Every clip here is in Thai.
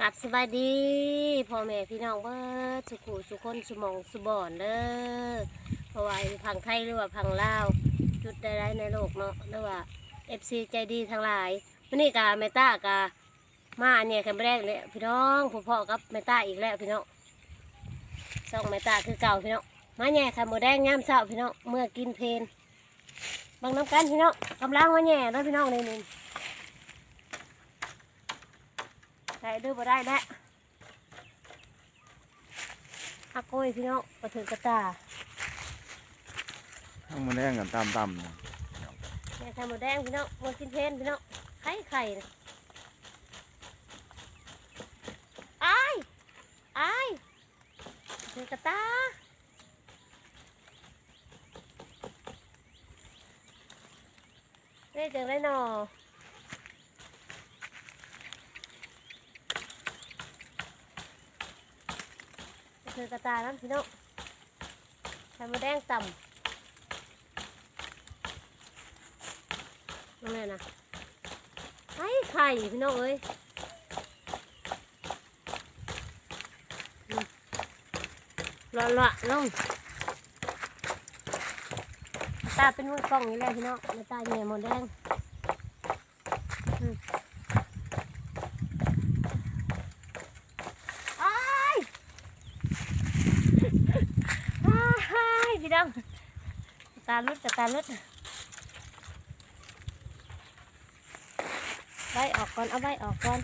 กับสบายดีพ่อแม่พี่น้องเบิดสุขุสุคนสุมองสุบอนเด้อเพราะว่าพังไทยหรือว่าพังลาวจุดใดๆในโลกเนาะหรือว่าเอฟซีใจดีทั้งหลายวันนี้กาเมตากามาเนี่ยคำแรกเลยพี่น้องผู้พ่อกับเมตาอีกแล้วพี่น้องส่องเมตาคือเก่าพี่น้องมาแย่ค่ะหมูแดงย่ามเช้าพี่น้องเมื่อกินเพลนบางน้ำกันพี่น้องกำลังมาแย่แล้วพี่น้องนี่นี่ ได้ดูบ่ได้แล้วอาโกยพี่น้องมาถึงกระตาข้างมันแดงกันตามต่ำๆนะแม่ทำหมูแดงพี่น้องมากินเพนพี่น้องไข่ไข่น่ะอ้ายอ้ายถึงกระตาเรียกจังไรหนอ ถึงกระตาน้ำพี่น้องทำหมูแดงต่ำนั่นแหละนะไข่ไข่พี่น้องเอ้ยอืมละละลงตาเป็นมือกล้องนี่แหละพี่น้องตาเนี่ยหมดแดงอืมอ้ายอ้ายพี่น้อง ตาลุดกับตาลุดใบออกก่อน เอาใบออกก่อน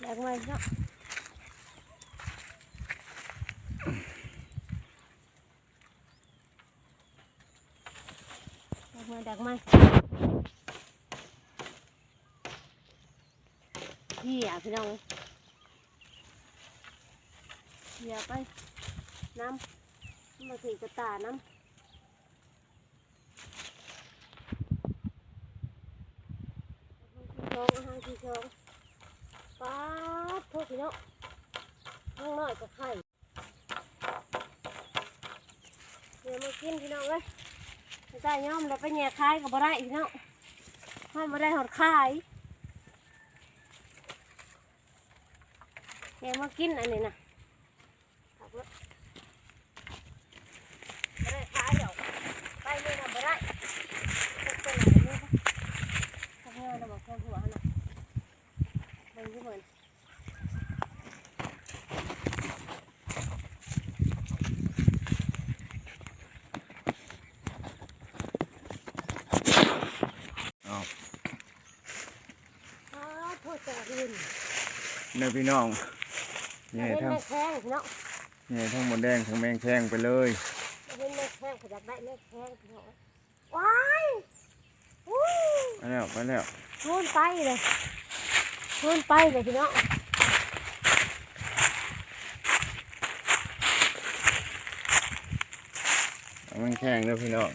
แบกไว้เนาะแบกไว้แบกไว้พี่อะพี่น้อง เหี่ยไป น้ำมาถึงกระตาน้ำชงอาหารที่ชงป๊าดพวกพี่น้องน้องน้อยกับไข่เดี๋ยวมากินพี่น้องเลยไม่ได้ย่อมแล้วไปแย่คายกับบ่ได้พี่น้องห้ามบ่ได้หอดขายเดี๋ยวมากินอันนี้นะเอาเถอะบ่ได้ขายหรอกไปนี่นะบ่ได้ไปไหนนี่นะ ทำงานระบบความหัวนะมันก็เหมือน เอา อ้าวโทษจ่าอื่น เนื้อพี่น้องเห็เนี่ยนทั้งแม่แข้งเนาะเนี่ยทั้งหมดแดงทั้งแมงแคงไปเลยเห็นแม่แข้งเขาอยากได้แม่แข้งเนาะว้ายวู้ไปแล้วไปแล้วนู่นไปเลยนู่นไปเลยพี่น้องเอาแมงแคงเด้อพี่น้อง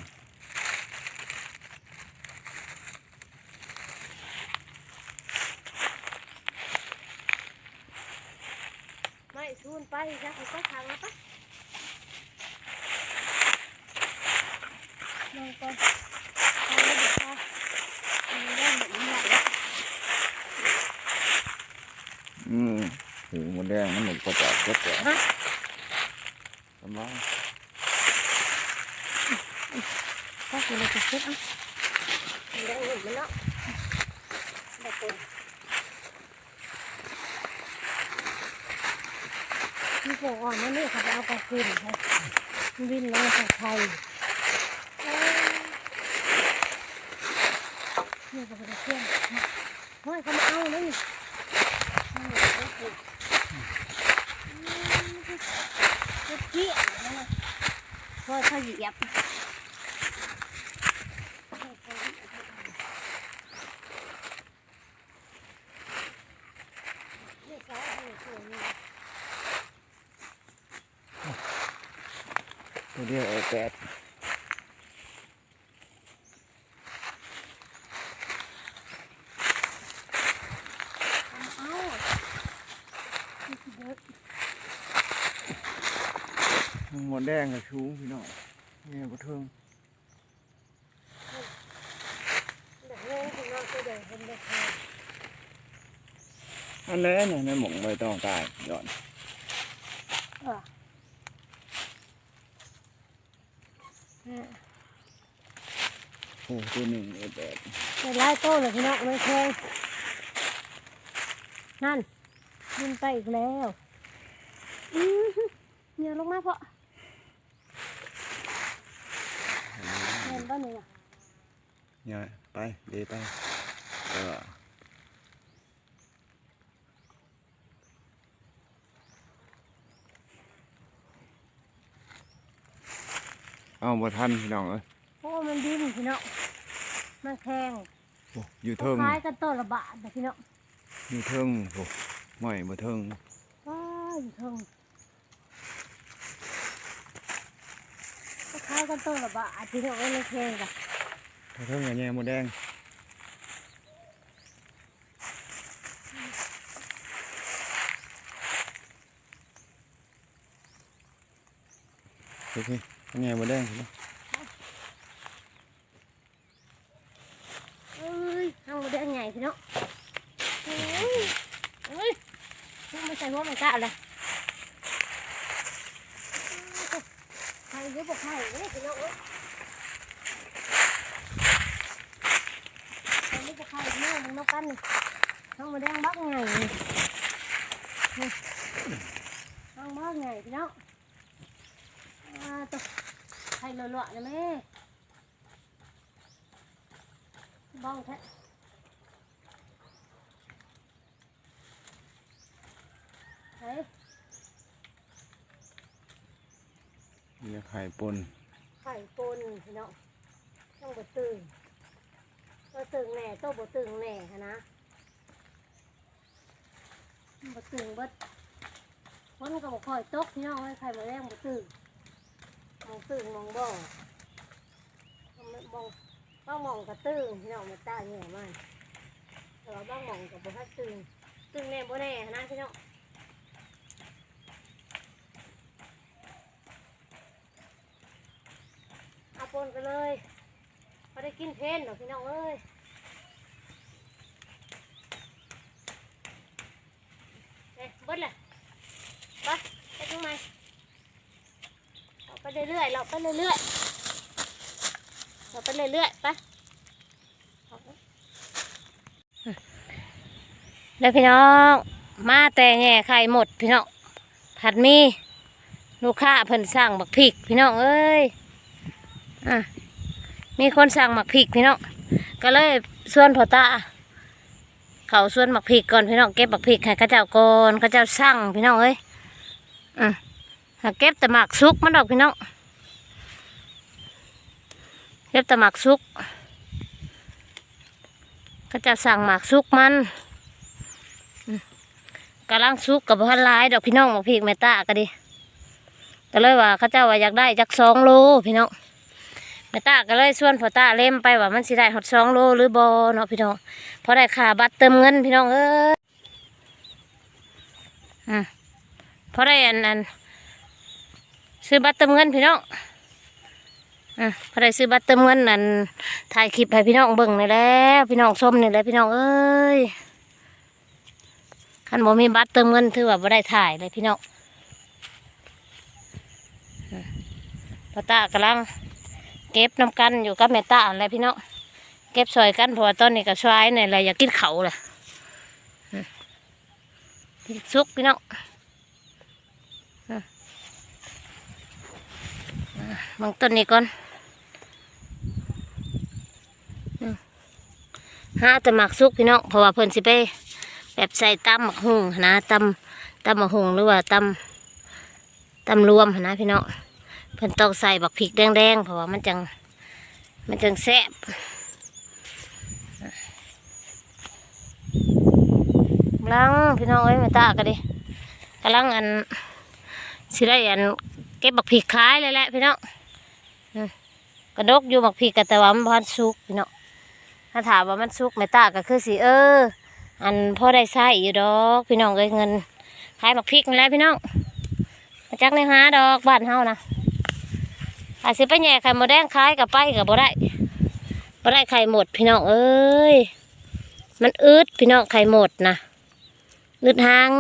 ไม่นู่นไปจ้ะไปทางแล้วปะลงก่อนเอาเลยเดี๋ยวพอเอาเลยเริ่มแบบนี้แหละ อืมถือหมดแดงมันหนุนกระจาดกระจาดฮะสบายก็คือเราจะเช็ดเอามันได้เห็นมันเนาะได้คนมีโป่อ่อนนั่นนี่เขาจะเอาไปคืนให้วินเลยใส่ไข่เอ้ยนี่ก็เป็นเพื่อนเฮ้ยเขามาเอาเลยนี่นี่ เอาไปอืมเจ็บเจี๊ยบเลยนะเฮ้ยเขาเหยียบ อนแดงกับชูงพี่น้องเนี่ยบ่เทิงอันแรกเนี่ยในหมงใบตองตายย้อนโอ้ตัวหนึ่งเอ็ดแอดแต่ไล่โต้เลยพี่น้องไม่เคยนั่นยินไปอีกแล้ว nhờ lúc nãy vợ ป่ะนี่น่ะเนี่ยไปเดไปเออเอาบ่ทันพี่น้องเอ้ยโอ้มันดิ้นพี่น้องมันแข็งโอ้อยู่เทิงคล้ายกันต้นละบาทนะพี่น้องอยู่เทิงโอ้ไม่บ่เทิงว้าอยู่เทิง คล้ายกันต้นละบาทพี่น้องเอ้ยมันแข็งกันบ่เทิงกับแง่หม ดแดงโอเคแง่หมดแดงสิเอ้ยห้างมาได้ไงพี่น้องเอ้ ไม่ใส่หัวมันกะเลยใครเยอะบอกใครเนี่ยพี่น้องเอ้ยใครเยอะบอกใครพี่น้องมึงนกกันนี่ห้างมาแดงบักไงนี่นี่ห้างบักไงพี่น้องอ่าตัวใครเลอะๆเลยแม่บ้องแท้เฮ้ยเนี่ยไข่ปนไข่ปนพี่น้องต้องบตึงตัวตึงแหน่ตัวบตึงแหน่นะบตึงบดคนก็บอกคอยตกพี่น้องไข่มาแรงบตึงมองตึงมองบ่องมองบ้างมองกระตึงพี่น้องมันตาแง่มากแต่ว่าบ้างมองกับบ่ทัดตึงตึงแน่บ่แน่หั้นนะพี่น้อง เอาปนกันเลยพอได้กินเพนหรอกพี่น้องเอ้ยเอ๊ะเบดเลยไปไปทำไมเราไปเรื่อยๆเราไปเรื่อยๆเราไปเรื่อยๆไปแล้วพี่น้อง มาแต่แง่ไข่หมดพี่น้องผัดมีลูกค้าเพิ่นสั่งบักพริกพี่น้องเอ้ย อะมีคนสั่งหมักพริกพี่น้องก็เลยส่วนพอตาเขาส่วนหมักพริกก่อนพี่น้องเก็บหมักพริกให้ข้าเจ้าก่อนข้าเจ้าสั่งพี่น้องเอ้ยอะหาเก็บแต่หมักซุกมันดอกพี่น้องเก็บแต่หมักซุกข้าเจ้าสั่งหมักซุกมันอืมกำลังซุกกับพันลายดอกพี่น้องหมักพริกแม่ตาก็ดีก็เลยว่าข้าเจ้าว่าอยากได้จักสองโลพี่น้อง แม่ตาก็เลยชวนพ่อตาเล่มไปว่ามันสิได้หดสองโลหรือบอเนาะพี่น้องพอได้ค่าบัตรเติมเงินพี่น้องเอ้ยอืมพอได้อันอันซื้อบัตรเติมเงินพี่น้องอพอได้ซื้อบัตรเติมเงินนั่นถ่ายคลิปให้พี่น้องเบิ่งนี่แหล้วพี่น้องชมนี่แหละพี่น้องเอ้ยคันบ่มีบัตรเติมเงินถือว่าบ่ได้ถ่ายเลยพี่น้องพ่อตากำลัง เก็บน้ำกันอยู่กับแม่ตาอะไรพี่น้องเก็บซอยกันพราะว่าตอนนี้ก็ชายในอะไรอยากกินเขาเลยซุกพี่น้องอืมอะบางต้นนี้ก่อนอืมหาต่หมักซุกพี่น้องเพราะว่าเพิ่นสิไปแบบใส่ตำหมักหุงนะตำตำหมักหุงหรือว่าตำตำรวมนะพี่น้อง เพิ่นต้องใส่บักพริกแดงๆเพราะว่ามันจังมันจังแซ่บกำลังพี่น้องเอ้ยมาตากันดิกำลังอันสิได้อันเก็บบักพริกขายเลยแหละพี่น้องกระดกอยู่บักพริกกันแต่ว่ามันพันสุกพี่น้องถ้าถามว่ามันสุกแม่ตาก็คือสิเออ อันพ่อได้ใช้อยู่ดอกพี่น้องเอ้ยเงินขายบักพริกนี่แหละพี่น้องมาจักในหาดอกบ้านเฮานะ อาจสิไปแย่ไข่หมดแดงคล้ายกับไปกับบ่ได้บ่ได้ไข่หมดพี่น้องเอ้ยมันอืดพี่น้องไข่หมดนะนึดหาง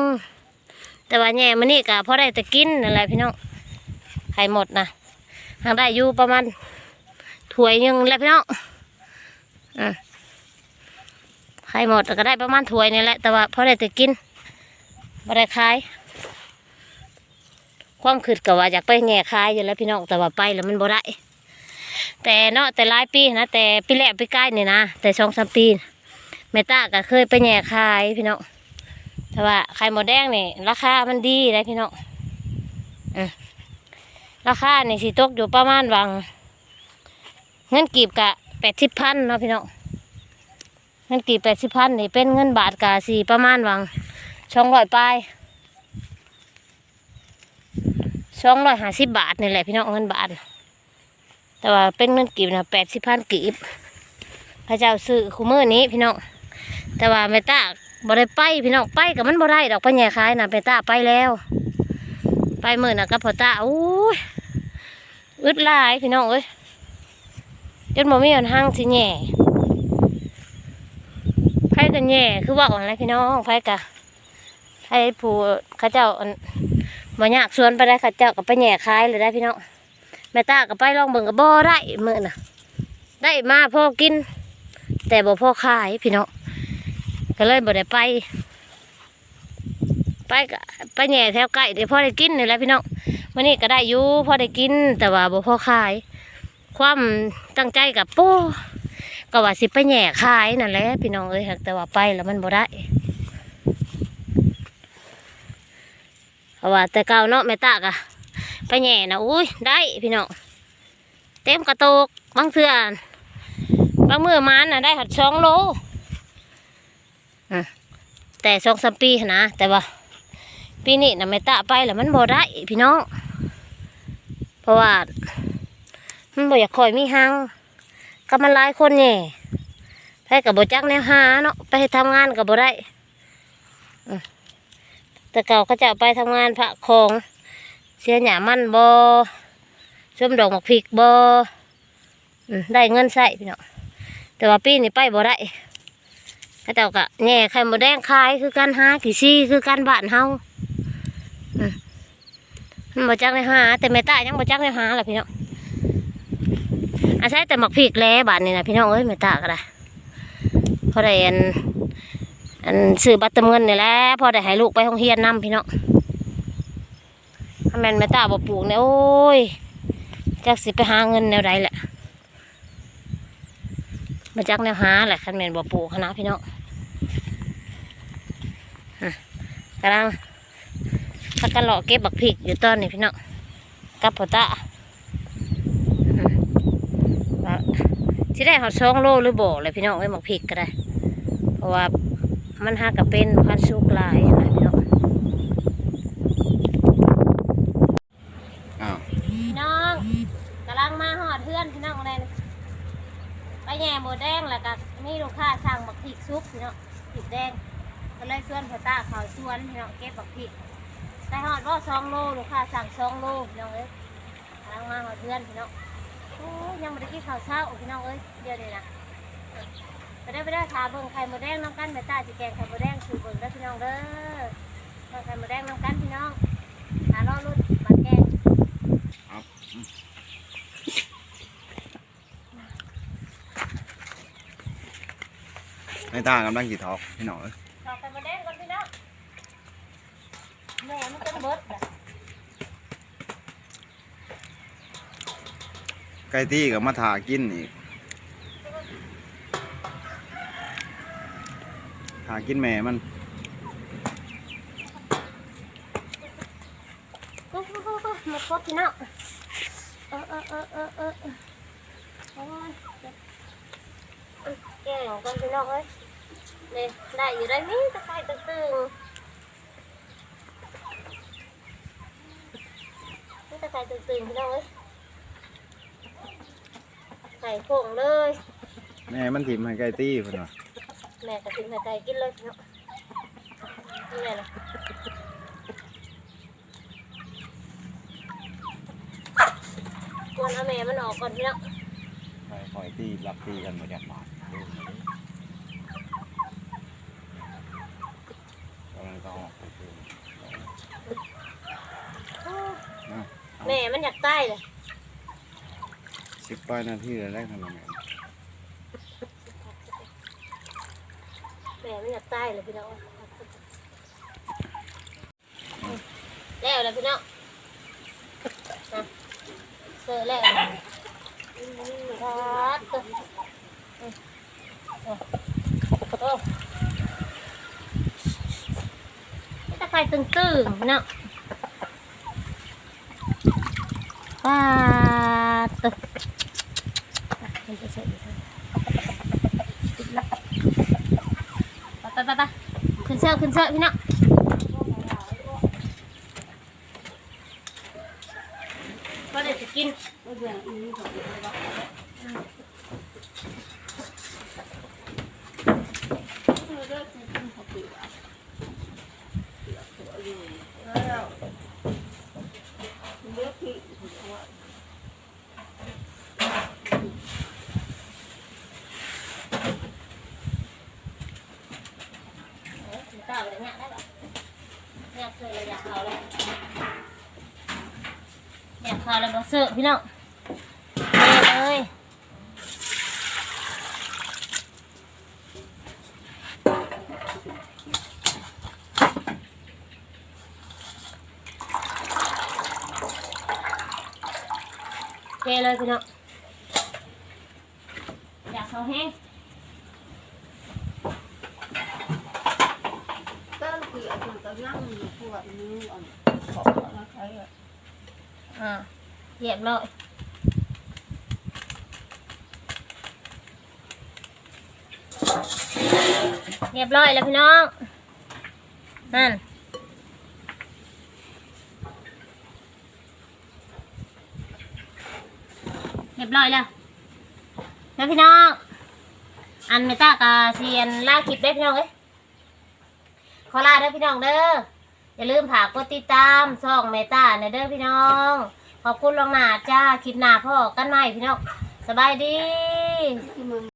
แต่ว่าแง่มันนี่กะพอได้แต่กินนั่นแหละพี่น้องไข่หมดนะทางได้อยู่ประมาณถ้วยหนึงแหละพี่น้องอะไข่หมดก็ได้ประมาณถ้วยนี่แหละแต่ว่าพอได้แต่กินบ่ได้ขาย ความคืดก็ว่าอยากไปแง่ขายอยู่แล้วพี่น้องแต่ว่าไปแล้วมันบ่ได้แต่เนาะแต่หลายปีนะแต่ปีแรกปีใกล้นี่นะแต่สองสามปีแม่ตาก็เคยไปแง่ขายพี่น้องแต่ว่าไข่หมดแดงนี่ราคามันดีเลยพี่น้องอราคานี่สิตกอยู่ประมาณวังเงินกีบกะแปดสิบพันเนาะพี่น้องเงินกีบแปดสิบพันนี่เป็นเงินบาทกะสี่ประมาณวังช่องร้อยปลาย ช่องร้อยห้าสิบบาทนี่แหละพี่น้องเงินบาท แต่ว่าเป็นเงินกีบนะแปดสิบพันกีบพระเจ้าซื้อคู่มือนี้พี่น้องแต่ว่าเมตาบ่ได้ไปพี่น้องไปกับมันบ่ได้ดอกไปแย่ขายนะเมตาไปแล้ว ไปเมื่อนะกับพอตาอู้อึดลายพี่น้องเอ้ยจนบ่มีอันห้างสิแย่ไผกันแย่คือว่าอ่อนอะไรพี่น้องไผกะไผผู้ข้าเจ้า อันบ่ยากชวนไปได้เข้าเจ้าก็ไปแหย่ขายเลยได้พี่น้องแม่ตาก็ไปลองเบิ่งก็บ่ได้มือน่ะ ได้มาพ่อกิน แต่บ่พ่อขายพี่น้องก็เลยบ่ได้ไป ไปก็ไปแหน่แถวใกล้เดี๋ยวพ่อได้กินนี่แหละพี่น้องวันนี้ก็ได้อยู่พอได้กิน แต่ว่าบ่พ่อขาย ความตั้งใจกับปู้ก็ว่าสิไปแหน่ขายนั่นแหละพี่น้องเอ้ยแต่ว่าไปแล้วมันบ่ได้ เพราะว่าแต่เก่าเนาะแม่ตากะไปแหน่นะอุ้ยได้พี่น้องเต็มกระโตกบางเทื่อบางมือมันนะได้หัดสองโลแต่สองสามปีนะแต่ว่าปีนี้นะไม่ตะไปแล้วมันบ่ได้พี่น้อง เพราะว่ามันบ่อยากคอยมีหังก็มันหลายคนแหน่ไปกับบ่จักแนวหาเนาะไปทำงานกับบ่ได้อื แต่เก่าก็จะไปทำงานพระของเสียหยามันบอส้มดอกหมกพริกบอได้เงินใส่พี่น้องแต่ว่าปีนี้ไปบ่ได้เขาเจ้าก็แง่ไข่มดแดงขายคือการหากี่ซี่คือการบ้านเฮาอืมมันบ่จักในหาแต่แม่ตายังบ่จักในหาล่ะพี่น้องอาศัยแต่หมกพริกแล้บาทนี่นะพี่น้องเอ้ยแม่ตาก็ได้พอได้อัน อันซื้อบัตรเติมเงินนี่แหละพอได้ให้ลูกไปโรงเรียนนํพี่น้องถ้าแม่นแม่ตาบ่ปลูกเนี่ยโอ้ยจักสิไปหาเงินแนวใดแหละมาจักแนวหาแหละคันแม่นบ่ปลูกหั้นนะพี่น้องอะกำลังพักกันเลาะเก็บบักพริกอยู่ตอนนี้พี่น้องกับพอตาอืมว่ได้หอดสองโลหรือบ่อเลยพี่น้องไอ้บักพริกก็ได้ เพราะว่า มันหากับเป็นพันธุ์สุกหลายนะพี่น้องอ้าวพี่น้องกำลังมาหอดเพื่อนพี่น้องอะไรนะไปแย่หมูแดงแล้วก็มีลูกค้าสั่งบักพริกซุปพี่น้องพริกแดงก็เลยส่วนพ่อตาเขาส่วนพี่น้องเก็บบักพริกได้หอดว่าสองโลลูกค้าสั่งสองโลพี่น้องเอ้ยกำลังมาหอดเพื่อนพี่น้องโอ้ยยังไม่ได้กินข้าวเช้าพี่น้องเอ้ยเดี๋ยวนี้นะ ไปได้ไปได้ทาเบิ่งไข่หมูแดงน้ำกันแม่ตาจีแกงไข่หมูแดงสู่เบิ่งได้อพี่น้องเด้อเบิ่งไข่หมูแดงน้ำกันพี่น้องหารอรุ่นบัดแกงไม่ต่างกำลังกี่ทอกพี่น้องเอ้ยต่อไปมาแดงก่อนพี่น้องแม่มันต้องเบิดน่ะไก่ตี้กับมาถากินอีก ถากินแม่มันมาครบพี่น้องเออเออเออเออเออเออโอ้ยแก่งก่อนพี่น้องเอ้ยนี่ได้อยู่ได้นี่ตะไคร้ตะตึงนี่ตะไคร้ตึงตึงพี่น้องเอ้ยไข่โข่งเลย แม่มันถิ่มให้ไก่ตี้เพิ่นว่า แม่ก็ถึงแม่ใจกินเลยเนาะนี่เลยกวนเอาแม่มันออกก่อนเนาะไปคอยตีรับตีกันมาจากบ้านดูมากำลังจะออกไปดูแม่มันอยากใต้เลยสิบปลายนาทีแล้วได้ทำยัไง ม่มันอยากใต้เลยพี่น้องแล้วแล้วพี่น้องนะเสร็จแล้วครับตัวโอ้โอ้ถ้าใครตึงๆเนาะป้าดตัวมันจะเสร็จแล้ว ไปไปไปขึ้นเสื้อขึ้นเสื้อพี่น้องก็เดี๋ยวจะกินเต่าเลยเนี่ยได้ปะเนี่ยเสือเลยอยากเขาเลย อยากเขาเลยบอกเสือพี่น้องเลยเทเลยพี่น้องอยากเขาแห้ง ต้นเกลือถึงกำลังอยู่พวกนี้อ่อนขอแล้วใช้อะ อ่า เหยียบเลยเรียบร้อยแล้วพี่น้องนั่นเรียบร้อยแล้วแล้วพี่น้อง อันเมตากาเซียนลาคลิปได้พี่น้องเอ้ยขอลาเด้อพี่น้องเด้ออย่าลืมฝากกดติดตามช่องเมตาในเด้อพี่น้อง ขอบคุณลองหนาจ้าคลิปหน้าพ่อกันใหม่พี่น้องสบายดี